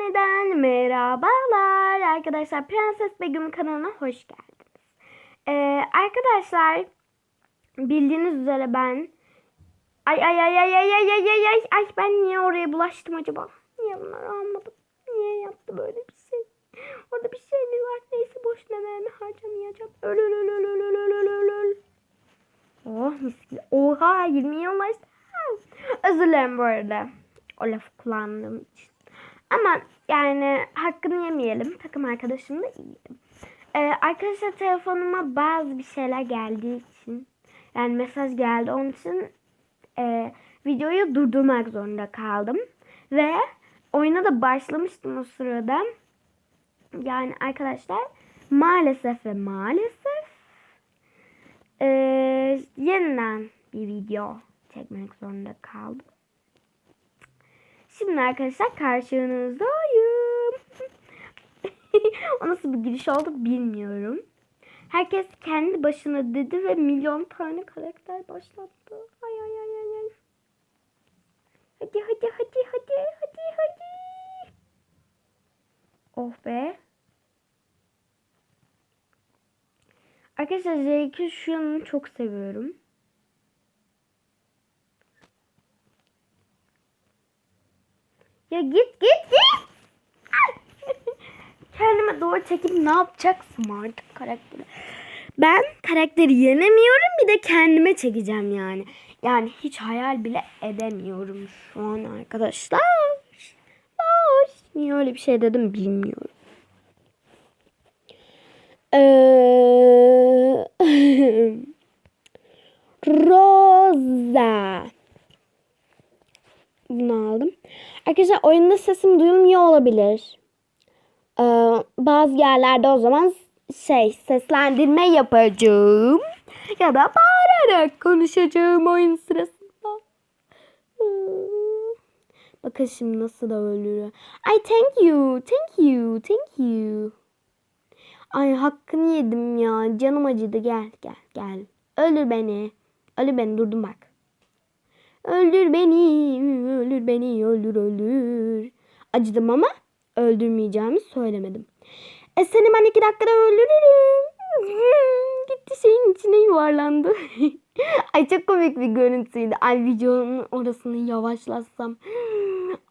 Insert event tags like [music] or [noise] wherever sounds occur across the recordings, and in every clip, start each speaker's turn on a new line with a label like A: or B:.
A: Neden merhabalar arkadaşlar Prenses Begüm kanalına hoş geldiniz. Ee, arkadaşlar bildiğiniz üzere ben ay ay ay ay ay ay ay ay ay ay ben niye oraya bulaştım acaba? Niye bunları almadım? Niye yaptı böyle bir şey? Orada bir şey mi var? Neyse boş nelerimi harcamayacağım. Öl öl öl öl öl öl öl öl öl. Oh mis gibi. Oha 20 yıl. Özür dilerim bu arada. O lafı kullandığım için. Ama yani hakkını yemeyelim. Takım arkadaşım da iyiydim. Ee, arkadaşlar telefonuma bazı bir şeyler geldiği için yani mesaj geldi onun için e, videoyu durdurmak zorunda kaldım. Ve oyuna da başlamıştım o sırada. Yani arkadaşlar maalesef ve maalesef e, yeniden bir video çekmek zorunda kaldım. Şimdi arkadaşlar karşınızdayım. [laughs] o nasıl bir giriş oldu bilmiyorum. Herkes kendi başına dedi ve milyon tane karakter başlattı. Ay ay ay ay ay. Hadi hadi hadi hadi hadi hadi. Oh be. Arkadaşlar J2 şu yanını çok seviyorum. Ya git git git. [laughs] Kendime doğru çekip ne yapacaksın artık karakteri. Ben karakteri yenemiyorum bir de kendime çekeceğim yani. Yani hiç hayal bile edemiyorum şu an arkadaşlar. Hoş. Niye öyle bir şey dedim bilmiyorum. Ee... [laughs] Rosa. Bunu aldım. Arkadaşlar oyunda sesim duyulmuyor olabilir. Ee, bazı yerlerde o zaman şey seslendirme yapacağım. Ya da bağırarak konuşacağım oyun sırasında. Hmm. Bakın şimdi nasıl da ölüyor. Ay thank you, thank you, thank you. Ay hakkını yedim ya. Canım acıdı. Gel, gel, gel. Öldür beni. Öldür beni. Durdum bak. Öldür beni, öldür beni, öldür, öldür. Acıdım ama öldürmeyeceğimi söylemedim. E seni ben iki dakikada öldürürüm. [laughs] Gitti şeyin içine yuvarlandı. [laughs] Ay çok komik bir görüntüydü. Ay videonun orasını yavaşlatsam.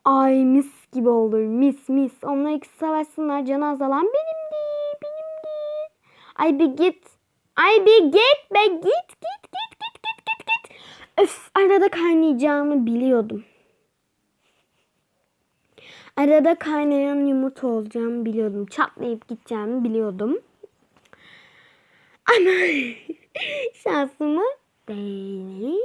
A: Ay mis gibi olur. Mis mis. Onlar ikisi savaşsınlar. Canı azalan benim değil. Benim değil. Ay bir git. Ay bir git be git git. Öf arada kaynayacağımı biliyordum. Arada kaynayan yumurta olacağımı biliyordum. Çatlayıp gideceğimi biliyordum. Ama [laughs] şansımı değil.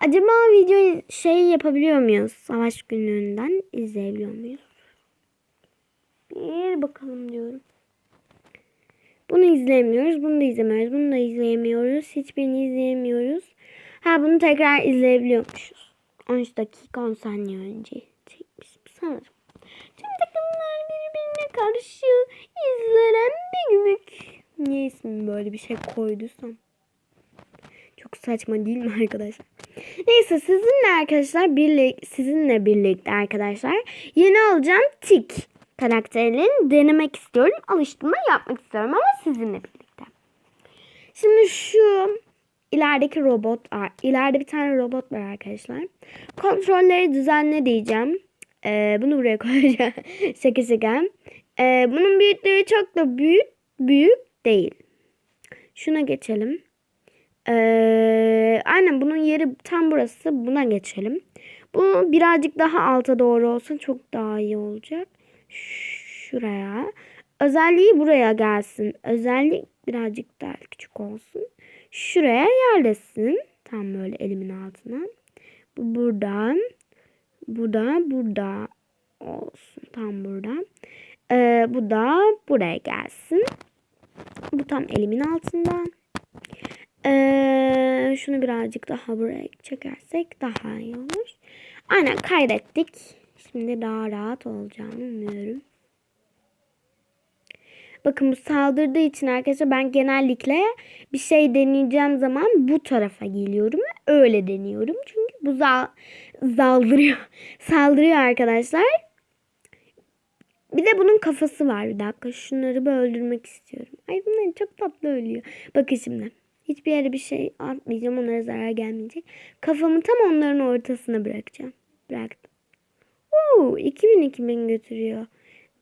A: Acaba videoyu şey yapabiliyor muyuz? Savaş günlüğünden izleyebiliyor muyuz? Bir bakalım diyorum. Bunu izleyemiyoruz. Bunu da izlemiyoruz. Bunu da izleyemiyoruz. Hiçbirini izleyemiyoruz. Ha bunu tekrar izleyebiliyormuşuz. 13 dakika 10 saniye önce çekmişim sanırım. Tüm takımlar birbirine karşı izlenen bir gümük. Niye ismini böyle bir şey koyduysam. Çok saçma değil mi arkadaşlar? Neyse sizinle arkadaşlar birlik sizinle birlikte arkadaşlar yeni alacağım tik karakterini denemek istiyorum. Alıştırma yapmak istiyorum ama sizinle birlikte. Şimdi şu ilerideki robot var. İleride bir tane robot var arkadaşlar. Kontrolleri düzenle diyeceğim. Ee, bunu buraya [laughs] koyacağım. şaka şaka. Ee, bunun büyüklüğü çok da büyük büyük değil. Şuna geçelim. Ee, aynen bunun yeri tam burası. Buna geçelim. Bu birazcık daha alta doğru olsun çok daha iyi olacak. Şuraya. Özelliği buraya gelsin. Özellik birazcık daha küçük olsun. Şuraya yerleşsin. Tam böyle elimin altına. Bu buradan. Bu da burada olsun. Tam burada. Ee, bu da buraya gelsin. Bu tam elimin altında. Ee, şunu birazcık daha buraya çekersek daha iyi olur. Aynen kaydettik. Şimdi daha rahat olacağını umuyorum. Bakın bu saldırdığı için arkadaşlar ben genellikle bir şey deneyeceğim zaman bu tarafa geliyorum ve öyle deniyorum. Çünkü bu zal saldırıyor. [laughs] Saldırıyor arkadaşlar. Bir de bunun kafası var bir dakika. Şunları bir öldürmek istiyorum. Ay bunlar çok tatlı ölüyor. Bakın şimdi. Hiçbir yere bir şey atmayacağım. Onlara zarar gelmeyecek. Kafamı tam onların ortasına bırakacağım. Bıraktım. Oo, 2000 2000 götürüyor.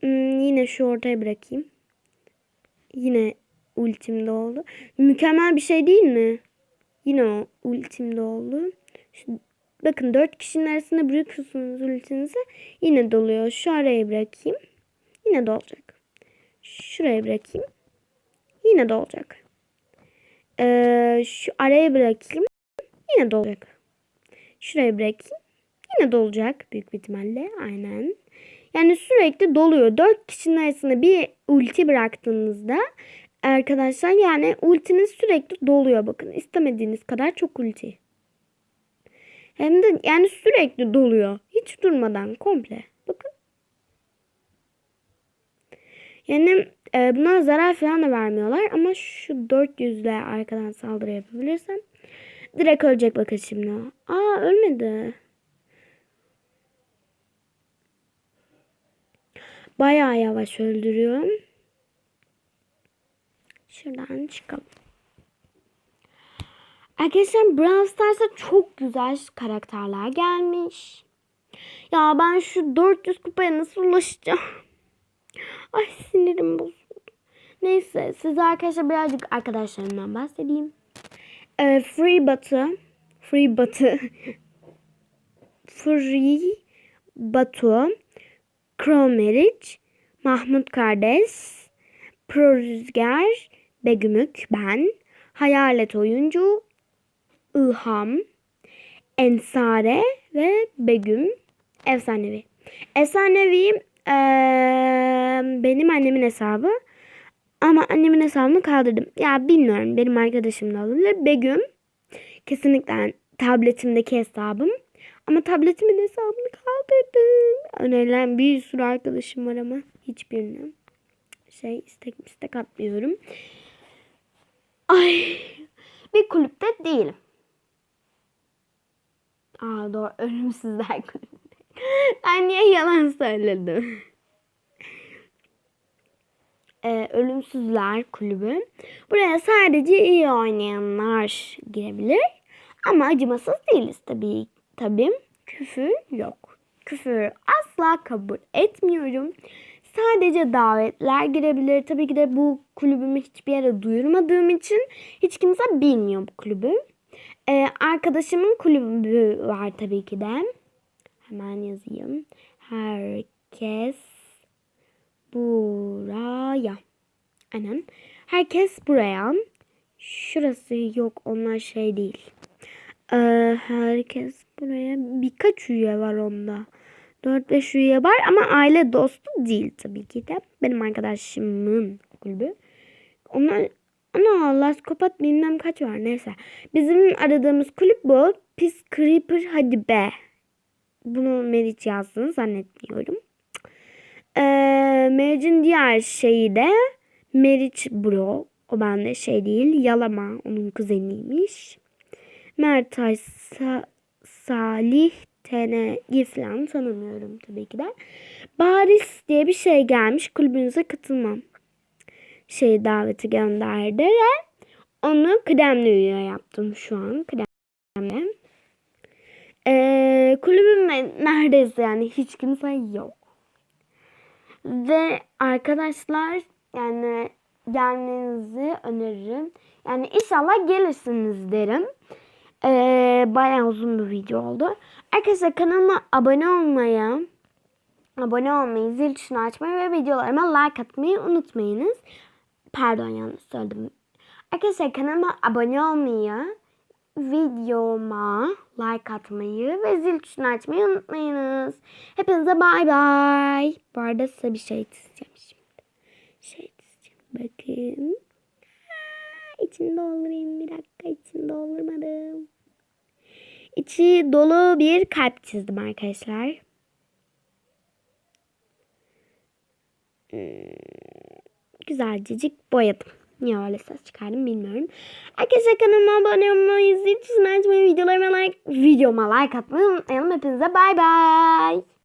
A: Hmm, yine şu ortaya bırakayım. Yine ultimde oldu. Mükemmel bir şey değil mi? Yine o ultimde oldu. Şu, bakın dört kişinin arasında bırakıyorsunuz ultinizi. Yine doluyor. Şu araya bırakayım. Yine dolacak. Şuraya bırakayım. Yine dolacak. Ee, şu araya bırakayım. Yine dolacak. Şuraya bırakayım. Yine dolacak büyük bir ihtimalle. Aynen. Yani sürekli doluyor. Dört kişinin arasında bir ulti bıraktığınızda arkadaşlar yani ultiniz sürekli doluyor bakın. istemediğiniz kadar çok ulti. Hem de yani sürekli doluyor. Hiç durmadan komple. Bakın. Yani e, buna zarar falan da vermiyorlar ama şu 400'le arkadan saldırı yapabilirsem direkt ölecek bakın şimdi. Aa ölmedi. Bayağı yavaş öldürüyorum. Şuradan çıkalım. Arkadaşlar Brawl Stars'a çok güzel karakterler gelmiş. Ya ben şu 400 kupaya nasıl ulaşacağım? [laughs] Ay sinirim bozuldu. Neyse size arkadaşlar birazcık arkadaşlarımdan bahsedeyim. Ee, Free Batı. Free Batı. [laughs] Free Batu. Crow Meriç. Mahmut Kardeş. Pro Rüzgar. Begümük ben. Hayalet Oyuncu. İlham. Ensare ve Begüm. Efsanevi. Efsanevi ee, benim annemin hesabı. Ama annemin hesabını kaldırdım. Ya bilmiyorum benim arkadaşım da olabilir. Begüm kesinlikle tabletimdeki hesabım. Ama tabletimin hesabını kaldırdım. Önerilen bir sürü arkadaşım var ama hiçbirini şey istek istek atmıyorum. Ay bir kulüpte değilim. Aa doğru ölümsüzler kulübü. Ben niye yalan söyledim? Ee, Ölümsüzler Kulübü. Buraya sadece iyi oynayanlar girebilir. Ama acımasız değiliz tabii. Tabii küfür yok. Küfür asla kabul etmiyorum. Sadece davetler girebilir. Tabii ki de bu kulübümü hiçbir yere duyurmadığım için hiç kimse bilmiyor bu kulübü. Ee, arkadaşımın kulübü var tabii ki de. Hemen yazayım. Herkes buraya. Aynen. Herkes buraya. Şurası yok. Onlar şey değil. Ee, herkes buraya. Birkaç üye var onda. 4-5 üye var ama aile dostu değil tabii ki de. Benim arkadaşımın kulübü. Onlar ana Allah kopat bilmem kaç var neyse. Bizim aradığımız kulüp bu. Pis Creeper hadi be. Bunu Meriç yazdığını zannetmiyorum. Ee, Meriç'in diğer şeyi de Meriç Bro. O bende şey değil. Yalama onun kuzeniymiş. Mertay Sa Salih TN'yi falan tanımıyorum tabii ki de. Baris diye bir şey gelmiş. Kulübünüze katılmam. Şey daveti gönderdi ve onu kıdemli üye yaptım şu an. Kıdemli. Ee, kulübümde neredeyse yani hiç kimse yok. Ve arkadaşlar yani gelmenizi öneririm. Yani inşallah gelirsiniz derim. Ee, bayağı uzun bir video oldu. Arkadaşlar kanalıma abone olmayı, abone olmayı, zil tuşunu açmayı ve videolarıma like atmayı unutmayınız. Pardon yanlış söyledim. Arkadaşlar kanalıma abone olmayı, videoma like atmayı ve zil tuşunu açmayı unutmayınız. Hepinize bay bay. Bu arada size bir şey çizeceğim şimdi. Şey çizeceğim. Bakın. İçini doldurayım bir dakika. içini doldurmadım. İçi dolu bir kalp çizdim arkadaşlar. Hmm, güzelcecik boyadım. Niye öyle ses çıkardım bilmiyorum. Arkadaşlar kanalıma abone olmayı, zil tuşunu açmayı, videolarıma like, videoma like atmayı unutmayalım. Hepinize bay bay.